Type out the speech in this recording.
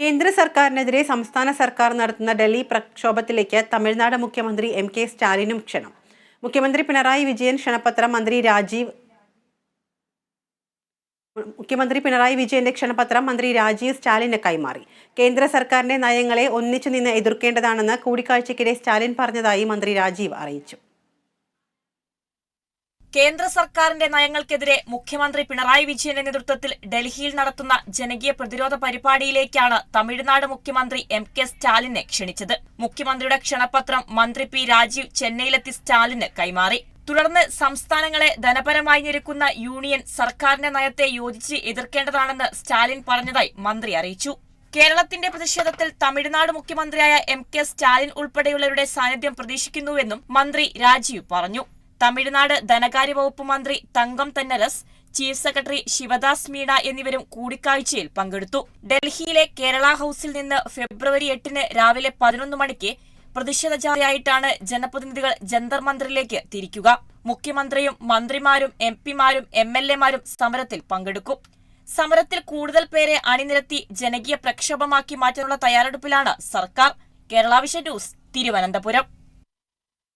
കേന്ദ്ര സർക്കാരിനെതിരെ സംസ്ഥാന സർക്കാർ നടത്തുന്ന ഡൽഹി പ്രക്ഷോഭത്തിലേക്ക് തമിഴ്നാട് മുഖ്യമന്ത്രി എം കെ സ്റ്റാലിനും ക്ഷണം. മുഖ്യമന്ത്രി പിണറായി വിജയൻ ക്ഷണപത്രം മന്ത്രി രാജീവ് മുഖ്യമന്ത്രി പിണറായി വിജയന്റെ ക്ഷണപത്രം മന്ത്രി രാജീവ് സ്റ്റാലിന് കൈമാറി. കേന്ദ്ര സർക്കാരിന്റെ നയങ്ങളെ ഒന്നിച്ചു നിന്ന് എതിർക്കേണ്ടതാണെന്ന് കൂടിക്കാഴ്ചയ്ക്കിടെ സ്റ്റാലിൻ പറഞ്ഞതായി മന്ത്രി രാജീവ് അറിയിച്ചു. കേന്ദ്ര സർക്കാരിന്റെ നയങ്ങൾക്കെതിരെ മുഖ്യമന്ത്രി പിണറായി വിജയന്റെ നേതൃത്വത്തിൽ ഡൽഹിയിൽ നടത്തുന്ന ജനകീയ പ്രതിരോധ പരിപാടിയിലേക്കാണ് തമിഴ്നാട് മുഖ്യമന്ത്രി എം കെ സ്റ്റാലിനെ ക്ഷണിച്ചത്. മുഖ്യമന്ത്രിയുടെ ക്ഷണപത്രം മന്ത്രി പി രാജീവ് ചെന്നൈയിലെത്തി സ്റ്റാലിന് കൈമാറി. തുടർന്ന് സംസ്ഥാനങ്ങളെ ധനപരമായി ഞെരുക്കുന്ന യൂണിയൻ സർക്കാരിന്റെ നയത്തെ യോജിച്ച് എതിർക്കേണ്ടതാണെന്ന് സ്റ്റാലിൻ പറഞ്ഞതായി മന്ത്രി അറിയിച്ചു. കേരളത്തിന്റെ പ്രതിഷേധത്തിൽ തമിഴ്നാട് മുഖ്യമന്ത്രിയായ എം കെ സ്റ്റാലിൻ ഉൾപ്പെടെയുള്ളവരുടെ സാന്നിധ്യം പ്രതീക്ഷിക്കുന്നുവെന്നും മന്ത്രി രാജീവ് പറഞ്ഞു. തമിഴ്നാട് ധനകാര്യ വകുപ്പ് മന്ത്രി തങ്കം തെന്നരസ് ചീഫ് സെക്രട്ടറി ശിവദാസ് മീണ എന്നിവരും കൂടിക്കാഴ്ചയിൽ പങ്കെടുത്തു. ഡൽഹിയിലെ കേരള ഹൌസിൽ നിന്ന് ഫെബ്രുവരി എട്ടിന് രാവിലെ പതിനൊന്ന് മണിക്ക് പ്രതിഷേധ ജാഥയായിട്ടാണ് ജനപ്രതിനിധികൾ ജന്തർ മന്ദിറിലേക്ക് തിരിക്കുക. മുഖ്യമന്ത്രിയും മന്ത്രിമാരും എം പിമാരും എം എൽ എമാരും സമരത്തിൽ പങ്കെടുക്കും. സമരത്തിൽ കൂടുതൽ പേരെ അണിനിരത്തി ജനകീയ പ്രക്ഷോഭമാക്കി മാറ്റാനുള്ള തയ്യാറെടുപ്പിലാണ് സർക്കാർ. Kerala vision news Thiruvananthapuram.